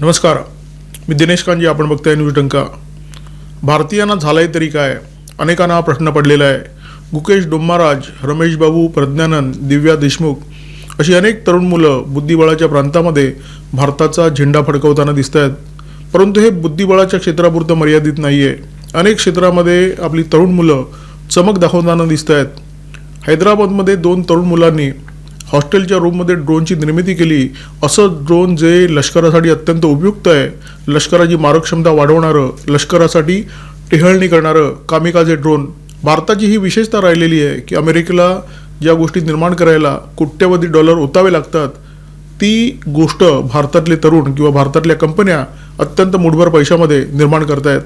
नमस्कार. मी दिनेश कांजी आपण बघताय न्यूज डंका. भारतीयांना झालंय तरी काय? अनेकांना हा प्रश्न पडलेला आहे. गुकेश डोम्माराज रमेश बाबू प्रज्ञानंद दिव्या देशमुख अशी अनेक तरुण मुलं बुद्धिबळाच्या प्रांतामध्ये भारताचा झेंडा फडकवताना दिसत आहेत परंतु हे बुद्धिबळाच्या क्षेत्रापुरतं मर्यादित नाही आहे अनेक क्षेत्रामध्ये आपली तरुण मुलं चमक दाखवताना दिसत आहेत हैदराबादमध्ये दोन तरुण मुलांनी हॉस्टेलच्या रूममध्ये ड्रोनची निर्मिती केली. असं ड्रोन जे लष्करासाठी अत्यंत उपयुक्त आहे. लष्कराची मारकक्षमता वाढवणारं लष्करासाठी टेहळणी करणारं कामिकाजे ड्रोन. भारताची ही विशेषता राहिलेली आहे की अमेरिकेला ज्या गोष्टी निर्माण करायला कोट्यवधी डॉलर ओतावे लागतात ती गोष्ट भारतातले तरुण किंवा भारतातल्या कंपन्या अत्यंत मुठभर पैशामध्ये निर्माण करतायत.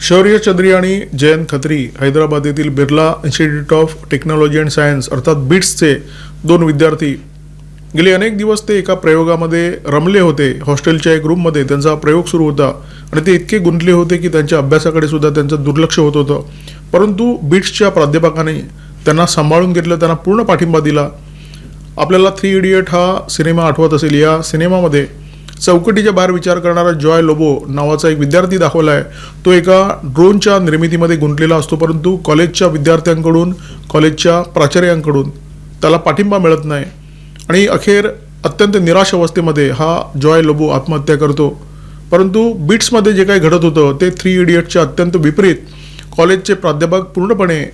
शौर्य चंद्री आणि जयंत खत्री हैदराबाद येथील Birla institute of technology and science अर्थात बिट्सचे दोन विद्यार्थी गेले अनेक दिवस ते एका प्रयोगामध्ये रमले होते. हॉस्टेलच्या एक रूममध्ये त्यांचा प्रयोग सुरू होता आणि ते इतके गुंतले होते की त्यांच्या अभ्यासाकडे सुद्धा त्यांचं दुर्लक्ष होत होतं. परंतु बिट्सच्या प्राध्यापकाने त्यांना सांभाळून घेतलं त्यांना पूर्ण पाठिंबा दिला. आपल्याला थ्री इडियट हा सिनेमा आठवत असेल. या सिनेमामध्ये चौकटीच्या बाहेर विचार करणारा जॉय लोबो नावाचा एक विद्यार्थी दाखवला आहे तो एका ड्रोनच्या निर्मितीमध्ये गुंतलेला असतो परंतु कॉलेजच्या विद्यार्थ्यांकडून कॉलेजच्या प्राचार्यांकडून. त्याला पाठिंबा मिळत नाही. आणि अखेर अत्यंत निराश अवस्थेमध्ये हा जॉय लोबो आत्महत्या करतो. परंतु बिट्समध्ये जे काही घडत होतं ते थ्री इडियटच्या अत्यंत विपरीत. कॉलेजचे प्राध्यापक पूर्णपणे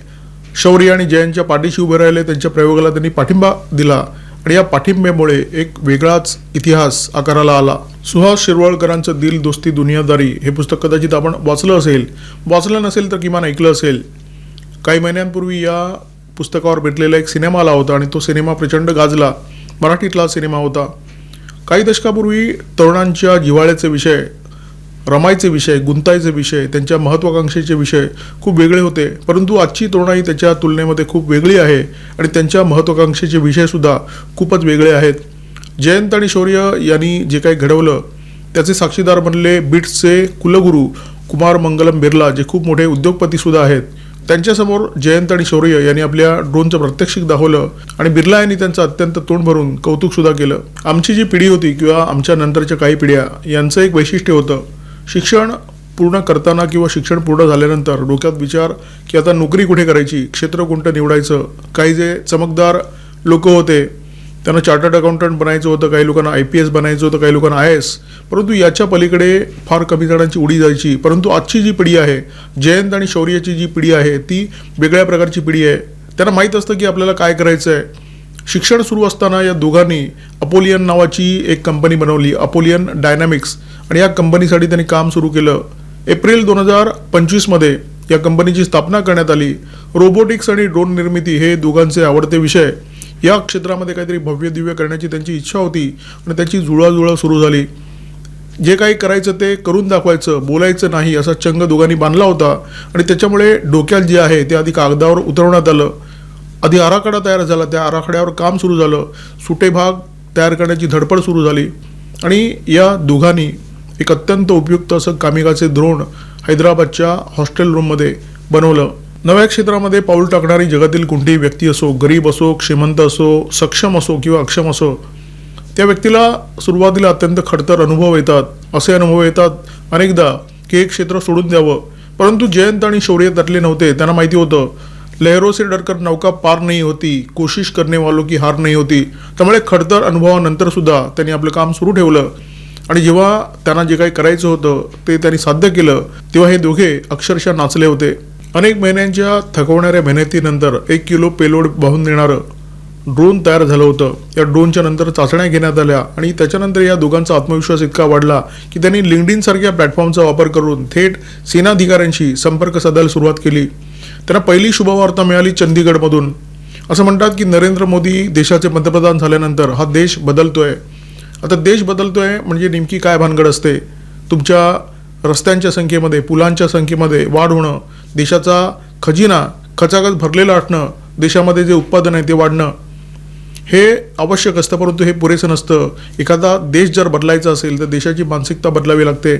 शौर्य आणि जयंतच्या पाठीशी उभे राहिले. त्यांच्या प्रयोगाला त्यांनी पाठिंबा दिला आणि या पाठिंब्यामुळे एक वेगळाच इतिहास आकाराला आला. सुहास शिरवळकरांचं दिल दोस्ती दुनियादारी हे पुस्तक कदाचित आपण वाचलं असेल. वाचलं नसेल तर किमान ऐकलं असेल. काही महिन्यांपूर्वी या पुस्तकावर भेटलेला एक सिनेमा आला होता आणि तो सिनेमा प्रचंड गाजला. मराठीतला सिनेमा होता. काही दशकापूर्वी तरुणांच्या जिव्हाळ्याचे विषय रमायचे विषय गुंतायचे विषय त्यांच्या महत्त्वाकांक्षेचे विषय खूप वेगळे होते. परंतु आजची तरुणाई त्याच्या तुलनेमध्ये खूप वेगळी आहे आणि त्यांच्या महत्त्वाकांक्षेचे विषयसुद्धा खूपच वेगळे आहेत. जयंत आणि शौर्य यांनी जे काही घडवलं त्याचे साक्षीदार बनले बिट्सचे कुलगुरू कुमार मंगलम बिर्ला जे खूप मोठे उद्योगपतीसुद्धा आहेत. त्यांच्यासमोर जयंत आणि शौर्य यांनी आपल्या ड्रोनचं प्रात्यक्षिक दाखवलं आणि बिर्ला यांनी त्यांचं अत्यंत तोंड भरून कौतुक सुद्धा केलं. आमची जी पिढी होती किंवा आमच्या नंतरच्या काही पिढ्या यांचं एक वैशिष्ट्य होतं शिक्षण पूर्ण करताना किंवा शिक्षण पूर्ण झाल्यानंतर डोक्यात विचार की आता नोकरी कुठे करायची क्षेत्र कोणतं निवडायचं काही जे चमकदार लोक होते त्यांना चार्टर्ड अकाउंटंट बनायचं होतं काही लोकांना आय पी एस बनायचं होतं काही लोकांना आय एस परंतु याच्या पलीकडे फार कमी जणांची उडी जायची. परंतु आजची जी पिढी आहे जयंत आणि शौर्याची जी पिढी आहे ती वेगळ्या प्रकारची पिढी आहे. त्यांना माहीत असतं की आपल्याला काय करायचं आहे शिक्षण सुरू असताना या दोघांनी अपोलियन नावाची एक कंपनी बनवली अपोलियन डायनॅमिक्स. आणि या कंपनीसाठी त्यांनी काम सुरू केलं. एप्रिल दोन हजार पंचवीसमध्ये या कंपनीची स्थापना करण्यात आली. रोबोटिक्स आणि ड्रोन निर्मिती हे दोघांचे आवडते विषय. या क्षेत्रामध्ये काहीतरी भव्य दिव्य करण्याची त्यांची इच्छा होती आणि त्याची जुळाजुळा सुरू झाली. जे काही करायचं ते करून दाखवायचं बोलायचं नाही असा चंग दोघांनी बांधला होता आणि त्याच्यामुळे डोक्यात जे आहे ते आधी कागदावर उतरवण्यात आलं. आधी आराखडा तयार झाला त्या आराखड्यावर काम सुरू झालं. सुटे भाग तयार करण्याची धडपड सुरू झाली आणि या दोघांनी एक अत्यंत उपयुक्त असं कामिकाचे द्रोण हैदराबादच्या हॉस्टेल रूममध्ये बनवलं. नव्या क्षेत्रामध्ये पाऊल टाकणारी जगातील कोणतीही व्यक्ती असो गरीब असो श्रीमंत असो सक्षम असो किंवा अक्षम असो त्या व्यक्तीला सुरुवातीला अत्यंत खडतर अनुभव येतात. असे अनुभव येतात अनेकदा की एक क्षेत्र सोडून द्यावं. परंतु जयंत आणि शौर्य दटले नव्हते. त्यांना माहिती होतं लहरों से डरकर नौका पार नाही होती कोशिश करणे वालों की हार नाही होती. त्यामुळे खडतर अनुभवानंतर सुद्धा त्यांनी आपलं काम सुरू ठेवलं. आणि जेव्हा त्यांना जे काही करायचं होतं ते त्यांनी साध्य केलं तेव्हा हे दोघे अक्षरशः नाचले होते. अनेक महिन्यांच्या थकवणाऱ्या मेहनतीनंतर एक किलो पेलोड वाहून नेणारं ड्रोन तयार झालं होतं. या ड्रोनच्या नंतर चाचण्या घेण्यात आल्या आणि त्याच्यानंतर या दोघांचा आत्मविश्वास इतका वाढला की त्यांनी लिंकडिन सारख्या प्लॅटफॉर्मचा वापर करून थेट सेनाधिकाऱ्यांशी संपर्क साधायला सुरुवात केली. त्यांना पहिली शुभवार्ता मिळाली चंदीगडमधून. असं म्हणतात की नरेंद्र मोदी देशाचे पंतप्रधान झाल्यानंतर हा देश बदलतोय. आता देश बदलतोय म्हणजे नेमकी काय भानगड असते? तुमच्या रस्त्यांच्या संख्येमध्ये पुलांच्या संख्येमध्ये वाढ होणं देशाचा खजिना खचाखच भरलेला असणं देशामध्ये जे उत्पादन आहे ते वाढणं हे आवश्यक असतं परंतु हे पुरेसं नसतं. एखादा देश जर बदलायचा असेल तर देशाची मानसिकता बदलावी लागते.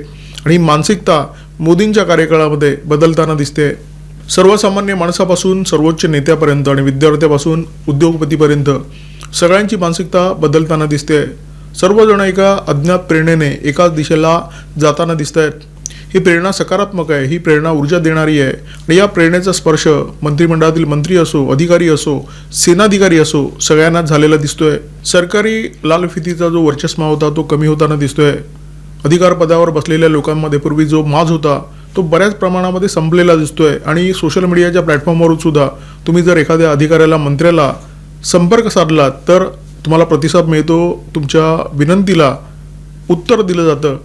आणि ही मानसिकता मोदींच्या कार्यकाळामध्ये बदलताना दिसते. सर्वसामान्य माणसापासून सर्वोच्च नेत्यापर्यंत आणि विद्यार्थ्यापासून उद्योगपतीपर्यंत सगळ्यांची मानसिकता बदलताना दिसते. सर्वजण एका अज्ञात प्रेरणेने एकाच दिशेला जाताना दिसत आहेत ही प्रेरणा सकारात्मक आहे ही प्रेरणा ऊर्जा देणारी आहे. आणि या प्रेरणेचा स्पर्श मंत्रिमंडळातील मंत्री असो अधिकारी असो सेनाधिकारी असो सगळ्यांनाच झालेला दिसतोय. सरकारी लालफितीचा जो वर्चस्मा होता तो कमी होताना दिसतोय. अधिकार पदावर बसलेल्या लोकांमध्ये पूर्वी जो माज होता तो बऱ्याच प्रमाणामध्ये संपलेला दिसतोय. आणि सोशल मीडियाच्या प्लॅटफॉर्मवरून सुद्धा तुम्ही जर एखाद्या अधिकाऱ्याला मंत्र्याला संपर्क साधला तर तुम्हाला प्रतिसाद मिळतो तुमच्या विनंतीला उत्तर दिलं जातं.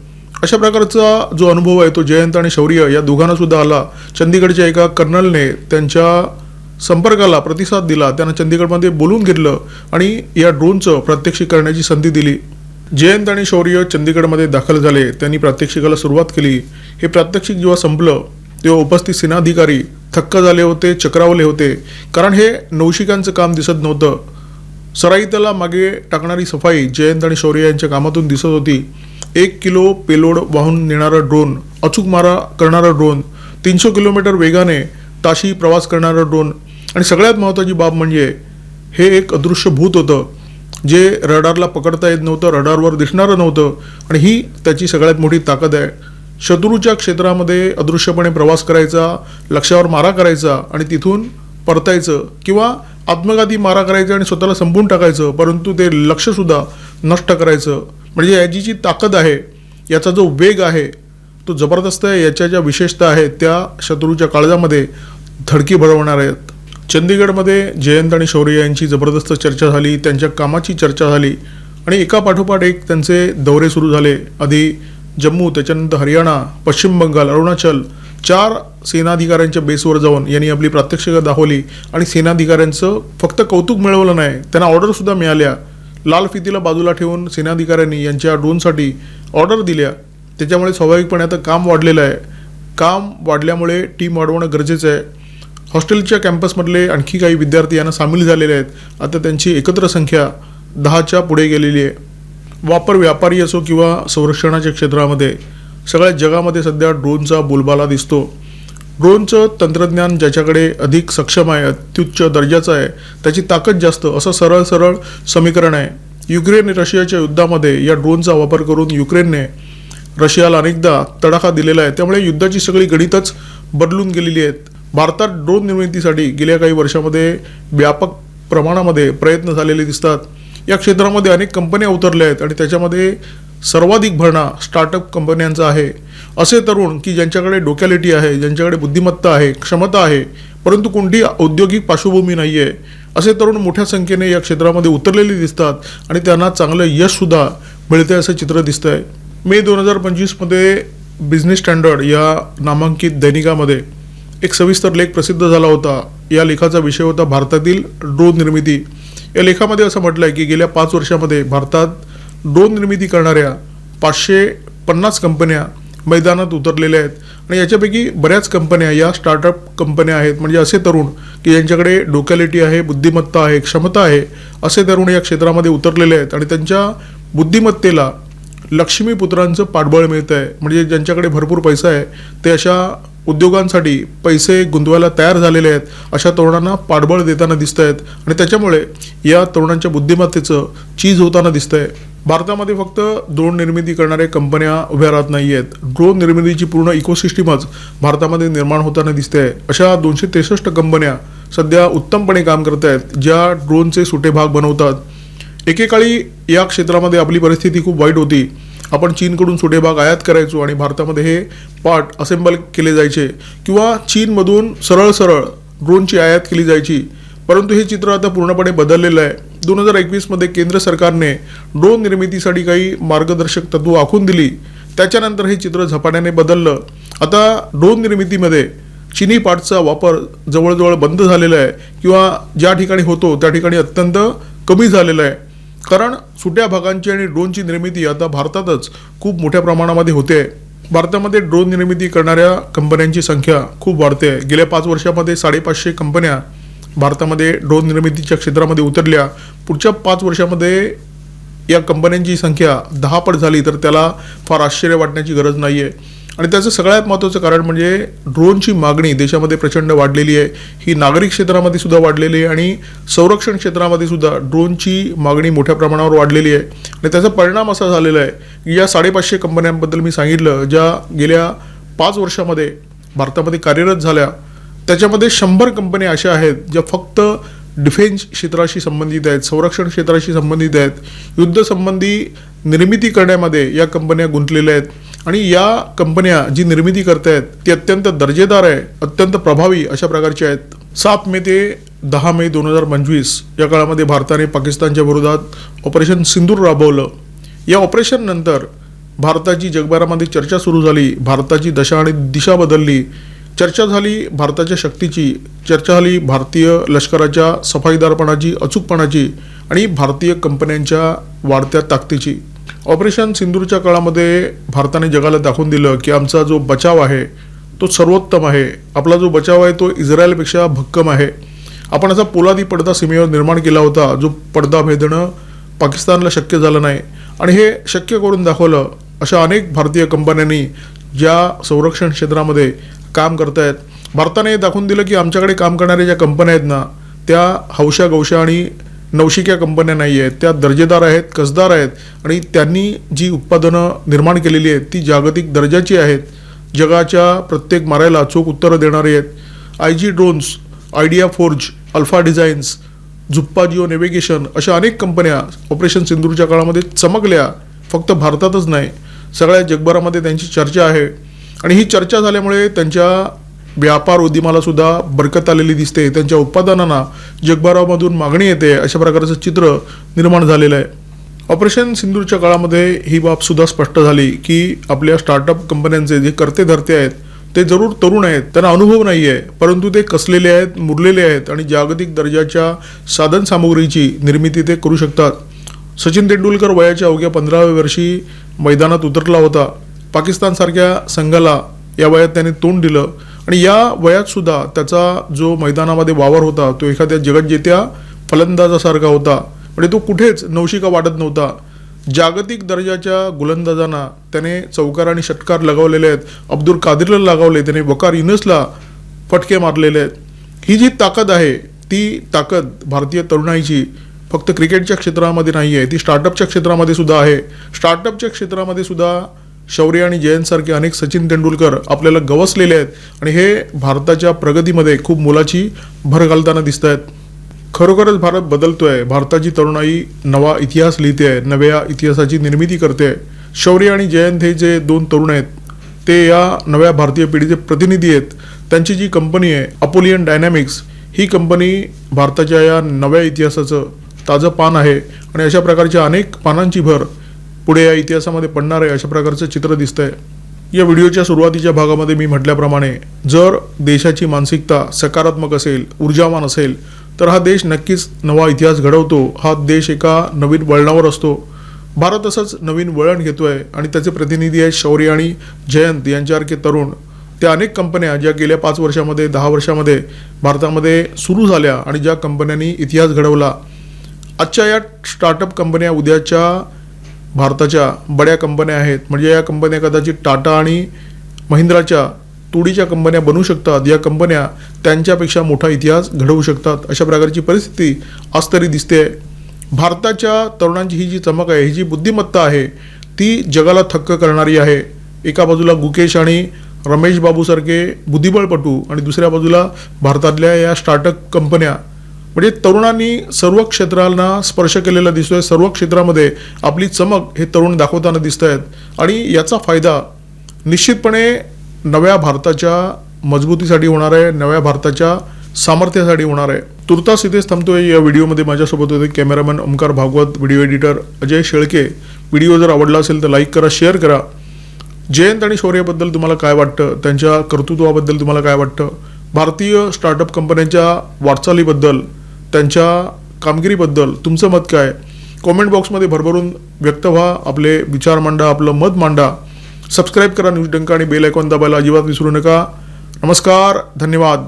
अशा प्रकारचा जो अनुभव आहे तो जयंत आणि शौर्य या दोघांना सुद्धा आला. चंदीगडच्या एका कर्नलने त्यांच्या संपर्काला प्रतिसाद दिला. त्यांना चंदीगडमध्ये बोलून घेतलं आणि या ड्रोनचं प्रात्यक्षिक करण्याची संधी दिली. जयंत आणि शौर्य चंदीगडमध्ये दाखल झाले. त्यांनी प्रात्यक्षिकाला सुरुवात केली. हे प्रात्यक्षिक जेव्हा संपलं तेव्हा उपस्थित सेनाधिकारी थक्क झाले होते चक्रावले होते. कारण हे नौशिकांचं काम दिसत नव्हतं. सराईतला मागे टाकणारी सफाई जयंत आणि शौर्य यांच्या कामातून दिसत होती. एक किलो पेलोड वाहून नेणारा ड्रोन अचूक मारा करणारा ड्रोन तीनशे किलोमीटर वेगाने ताशी प्रवास करणारा ड्रोन आणि सगळ्यात महत्त्वाची बाब म्हणजे हे एक अदृश्य भूत होतं जे रडारला पकडता येत नव्हतं रडारवर दिसणारं नव्हतं आणि ही त्याची सगळ्यात मोठी ताकद आहे. शत्रूच्या क्षेत्रामध्ये अदृश्यपणे प्रवास करायचा लक्ष्यावर मारा करायचा आणि तिथून परतायचं किंवा आत्मघाती मारा करायचा आणि स्वतःला संपवून टाकायचं परंतु ते लक्षसुद्धा नष्ट करायचं. म्हणजे याची जी ताकद आहे याचा जो वेग आहे तो जबरदस्त आहे. याच्या ज्या विशेषता आहेत त्या शत्रूच्या काळजामध्ये धडकी भरवणार आहेत. चंदीगडमध्ये जयंत आणि शौर्य यांची जबरदस्त चर्चा झाली त्यांच्या कामाची चर्चा झाली आणि एका पाठोपाठ एक त्यांचे दौरे सुरू झाले. आधी जम्मू त्याच्यानंतर हरियाणा पश्चिम बंगाल अरुणाचल चार सेनाधिकाऱ्यांच्या बेसवर जाऊन यांनी आपली प्रात्यक्षिका दाखवली आणि सेनाधिकाऱ्यांचं फक्त कौतुक मिळवलं नाही त्यांना ऑर्डरसुद्धा मिळाल्या. लाल फितीला बाजूला ठेवून सेनाधिकाऱ्यांनी यांच्या ड्रोनसाठी ऑर्डर दिल्या. त्याच्यामुळे स्वाभाविकपणे आता काम वाढलेलं आहे. काम वाढल्यामुळे टीम वाढवणं गरजेचं आहे. हॉस्टेलच्या कॅम्पसमधले आणखी काही विद्यार्थी यांना सामील झालेले आहेत. आता त्यांची एकत्र संख्या दहाच्या पुढे गेलेली आहे. वापर व्यापारी असो किंवा संरक्षणाच्या क्षेत्रामध्ये. सगळ्या जगामध्ये सध्या ड्रोनचा बोलबाला दिसतो. ड्रोनचं तंत्रज्ञान ज्याच्याकडे अधिक सक्षम आहे अत्युच्च दर्जाचं आहे त्याची ताकद जास्त असं सरळ सरळ समीकरण आहे. युक्रेन रशियाच्या युद्धामध्ये या ड्रोनचा वापर करून युक्रेनने रशियाला अनेकदा तडाखा दिलेला आहे. त्यामुळे युद्धाची सगळी गणितच बदलून गेलेली आहेत. भारतात ड्रोन निर्मितीसाठी गेल्या काही वर्षामध्ये व्यापक प्रमाणामध्ये प्रयत्न झालेले दिसतात. या क्षेत्रामध्ये अनेक कंपन्या उतरल्या आहेत आणि त्याच्यामध्ये सर्वाधिक भरणा स्टार्टअप कंपन्यांचा आहे. असे तरुण की ज्यांच्याकडे डोक्यालिटी आहे ज्यांच्याकडे बुद्धिमत्ता आहे क्षमता आहे परंतु कोणती औद्योगिक पार्श्वभूमी नाही आहे असे तरुण मोठ्या संख्येने या क्षेत्रामध्ये उतरलेले दिसतात आणि त्यांना चांगलं यशसुद्धा मिळते असं चित्र दिसतं आहे मे दोन हजार पंचवीसमध्ये बिझनेस स्टँडर्ड या नामांकित दैनिकामध्ये एक सविस्तर लेख प्रसिद्ध झाला होता. या लेखाचा विषय होता भारतातील ड्रोन निर्मिती. या लेखामध्ये असं म्हटलं आहे की गेल्या पाच वर्षामध्ये भारतात ड्रोन निर्मिती करणाऱ्या पाचशे पन्नास कंपन्या मैदानात उतरलेल्या आहेत. आणि याच्यापैकी बऱ्याच कंपन्या या स्टार्टअप कंपन्या आहेत. म्हणजे असे तरुण की ज्यांच्याकडे डोकॅलिटी आहे बुद्धिमत्ता आहे क्षमता आहे असे तरुण या क्षेत्रामध्ये उतरलेले आहेत. आणि त्यांच्या बुद्धिमत्तेला लक्ष्मीपुत्रांचं पाठबळ मिळतं आहे म्हणजे ज्यांच्याकडे भरपूर पैसा आहे ते अशा उद्योगांसाठी पैसे गुंतवायला तयार झालेले आहेत अशा तरुणांना पाठबळ देताना दिसत आहेत आणि त्याच्यामुळे या तरुणांच्या बुद्धिमत्तेचं चीज होताना दिसतं आहे भारतामध्ये फक्त ड्रोन निर्मिती करणाऱ्या कंपन्या उभ्या राहत नाही आहेत ड्रोन निर्मितीची पूर्ण इकोसिस्टीमच भारतामध्ये निर्माण होताना दिसते आहे अशा दोनशे त्रेसष्ट कंपन्या सध्या उत्तमपणे काम करत आहेत ज्या ड्रोनचे सुटे भाग बनवतात. एकेकाळी या क्षेत्रामध्ये आपली परिस्थिती खूप वाईट होती. आपण चीनकडून सुटे भाग आयात करायचो आणि भारतामध्ये हे पार्ट असेंबल केले जायचे किंवा चीनमधून सरळ सरळ ड्रोनची आयात केली जायची. परंतु हे चित्र आता पूर्णपणे बदललेलं आहे. दोन हजार एकवीसमध्ये केंद्र सरकारने ड्रोन निर्मितीसाठी काही मार्गदर्शक तत्व आखून दिली. त्याच्यानंतर हे चित्र झपाट्याने बदललं. आता ड्रोन निर्मितीमध्ये चिनी पार्टचा वापर जवळजवळ बंद झालेला आहे किंवा ज्या ठिकाणी होतो त्या ठिकाणी अत्यंत कमी झालेला आहे. कारण सुट्या भागांची आणि ड्रोनची निर्मिती आता भारतातच खूप मोठ्या प्रमाणामध्ये होते. भारतामध्ये ड्रोन निर्मिती करणाऱ्या कंपन्यांची संख्या खूप वाढते. आहे गेल्या पाच वर्षामध्ये साडेपाचशे कंपन्या भारतामध्ये ड्रोन निर्मितीच्या क्षेत्रामध्ये उतरल्या. पुढच्या पाच वर्षामध्ये या कंपन्यांची संख्या दहा पट झाली तर त्याला फार आश्चर्य वाटण्याची गरज नाही आहे आणि त्याचं सगळ्यात महत्त्वाचं कारण म्हणजे ड्रोनची मागणी देशामध्ये प्रचंड वाढलेली आहे. ही नागरिक क्षेत्रामध्ये सुद्धा वाढलेली आहे आणि संरक्षण क्षेत्रामध्ये सुद्धा ड्रोनची मागणी मोठ्या प्रमाणावर वाढलेली आहे. आणि त्याचा परिणाम असा झालेला आहे की या साडेपाचशे कंपन्यांबद्दल मी सांगितलं ज्या गेल्या पाच वर्षामध्ये भारतामध्ये कार्यरत झाल्या त्याच्यामध्ये शंभर कंपन्या अशा आहेत ज्या फक्त डिफेन्स क्षेत्राशी संबंधित आहेत संरक्षण क्षेत्राशी संबंधित आहेत युद्धसंबंधी निर्मिती करण्यामध्ये या कंपन्या गुंतलेल्या आहेत. आणि या कंपन्या जी निर्मिती करत आहेत ती अत्यंत दर्जेदार आहे अत्यंत प्रभावी अशा प्रकारची आहेत. सात मे ते दहा मे दोन हजार पंचवीस या काळामध्ये भारताने पाकिस्तानच्या विरोधात ऑपरेशन सिंदूर राबवलं. या ऑपरेशननंतर भारताची जगभरामध्ये चर्चा सुरू झाली भारताची दशा आणि दिशा बदलली. चर्चा झाली भारताच्या शक्तीची चर्चा झाली भारतीय लष्कराच्या सफाईदारपणाची अचूकपणाची आणि भारतीय कंपन्यांच्या वाढत्या ताकदीची. ऑपरेशन सिंदूरच्या काळामध्ये भारताने जगाला दाखवून दिलं की आमचा जो बचाव आहे तो सर्वोत्तम आहे. आपला जो बचाव आहे तो इस्रायलपेक्षा भक्कम आहे. आपण असा पोलादी पडदा सीमेवर निर्माण केला होता जो पडदा भेदणं पाकिस्तानला शक्य झालं नाही. आणि हे शक्य करून दाखवलं अशा अनेक भारतीय कंपन्यांनी ज्या संरक्षण क्षेत्रामध्ये काम करतायत. भारताने हे दाखवून दिलं की आमच्याकडे काम करणाऱ्या ज्या कंपन्या आहेत ना त्या हौशा गौशा आणि नवशिक्या कंपन्या नाही आहेत त्या दर्जेदार आहेत कसदार आहेत आणि त्यांनी जी उत्पादनं निर्माण केलेली आहेत ती जागतिक दर्जाची आहेत. जगाच्या प्रत्येक मारायला चोख उत्तरं देणारी आहेत. I G drones idea forge alpha designs Zuppa geo navigation अशा अनेक कंपन्या ऑपरेशन सिंदूरच्या काळामध्ये चमकल्या. फक्त भारतातच नाही सगळ्या जगभरामध्ये त्यांची चर्चा आहे. आणि ही चर्चा झाल्यामुळे त्यांच्या व्यापार उद्यमाला सुद्धा बरकत आलेली दिसते. त्यांच्या उत्पादनांना जगभरामधून मागणी येते अशा प्रकारचं चित्र निर्माण झालेलं आहे. ऑपरेशन सिंदूरच्या काळामध्ये ही बाब सुद्धा स्पष्ट झाली की आपल्या स्टार्टअप कंपन्यांचे जे करते धरते आहेत ते जरूर तरुण आहेत त्यांना अनुभव नाही आहे परंतु ते कसलेले आहेत मुरलेले आहेत आणि जागतिक दर्जाच्या साधन सामुग्रीची निर्मिती ते करू शकतात. सचिन तेंडुलकर वयाच्या अवघ्या पंधराव्या वर्षी मैदानात उतरला होता. पाकिस्तानसारख्या संघाला या वयात त्याने तोंड दिलं. आणि या वयात सुद्धा त्याचा जो मैदानामध्ये वावर होता तो एखाद्या जगज्जेत्या फलंदाजासारखा होता. म्हणजे तो कुठेच नवशिका वाढत नव्हता. जागतिक दर्जाच्या गोलंदाजांना त्याने चौकार आणि षटकार लगावलेले आहेत. अब्दुल कादिरला लगावले त्याने वकार युनसला फटके मारलेले आहेत. ही जी ताकद आहे ती ताकद भारतीय तरुणाईची फक्त क्रिकेटच्या क्षेत्रामध्ये नाही आहे ती स्टार्टअपच्या क्षेत्रामध्ये सुद्धा आहे. स्टार्टअपच्या क्षेत्रामध्ये सुद्धा शौर्य आणि जयंतसारखे अनेक सचिन तेंडुलकर आपल्याला गवसलेले आहेत. आणि हे भारताच्या प्रगतीमध्ये खूप मोलाची भर घालताना दिसत आहेत खरोखरच भारत बदलतो आहे भारताची तरुणाई नवा इतिहास लिहिते आहे नव्या इतिहासाची निर्मिती करते आहे. शौर्य आणि जयंत हे जे दोन तरुण आहेत ते या नव्या भारतीय पिढीचे प्रतिनिधी आहेत. त्यांची जी कंपनी आहे अपोलियन डायनॅमिक्स ही कंपनी भारताच्या या नव्या इतिहासाचं ताजं पान आहे. आणि अशा प्रकारच्या अनेक पानांची भर पुढे या इतिहासामध्ये पडणार आहे अशा प्रकारचं चित्र दिसतंय. या व्हिडिओच्या सुरुवातीच्या भागामध्ये मी म्हटल्याप्रमाणे जर देशाची मानसिकता सकारात्मक असेल ऊर्जावान असेल तर हा देश नक्कीच नवा इतिहास घडवतो. हा देश एका नवीन वळणावर असतो. भारत असंच नवीन वळण घेतो आहे आणि त्याचे प्रतिनिधी आहेत शौर्य आणि जयंत यांच्यासारखे तरुण. त्या अनेक कंपन्या ज्या गेल्या पाच वर्षामध्ये दहा वर्षामध्ये भारतामध्ये सुरू झाल्या आणि ज्या कंपन्यांनी इतिहास घडवला. आजच्या या स्टार्टअप कंपन्या उद्याच्या भारताच्या बड्या कंपन्या आहेत. म्हणजे या कंपन्या कदाचित टाटा आणि महिंद्राच्या तुडीच्या कंपन्या बनू शकतात. या कंपन्या त्यांच्यापेक्षा मोठा इतिहास घडवू शकतात. अशा प्रकारची परिस्थिती आज तरी दिसते भारताच्या तरुणांची ही जी चमक आहे ही जी बुद्धिमत्ता आहे ती जगाला थक्क करणारी आहे. एका बाजूला गुकेश आणि रमेश बाबूसारखे बुद्धिबळपटू आणि दुसऱ्या बाजूला भारतातल्या या स्टार्टअप कंपन्या म्हणजे तरुणांनी सर्व क्षेत्रांना स्पर्श केलेला दिसतोय सर्व क्षेत्रामध्ये आपली चमक हे तरुण दाखवताना दिसत आहेत आणि याचा फायदा निश्चितपणे नव्या भारताच्या मजबूतीसाठी होणार आहे नव्या भारताच्या सामर्थ्यासाठी होणार आहे. तुर्तास इथेच थांबतोय. या व्हिडिओमध्ये माझ्यासोबत होते cameraman Omkar Bhagwat video editor Ajay Shelke. Video जर आवडला असेल तर लाईक करा शेअर करा. जयंत आणि शौर्याबद्दल तुम्हाला काय वाटतं? त्यांच्या कर्तृत्वाबद्दल तुम्हाला काय वाटतं? भारतीय स्टार्टअप कंपन्यांच्या वाटचालीबद्दल त्यांच्या कामगिरीबद्दल तुमचं मत काय? कॉमेंट बॉक्समध्ये भरभरून व्यक्त व्हा आपले विचार मांडा आपलं मत मांडा. सबस्क्राईब करा न्यूज डंका आणि बेल आयकॉन दाबायला अजिबात विसरू नका. नमस्कार धन्यवाद.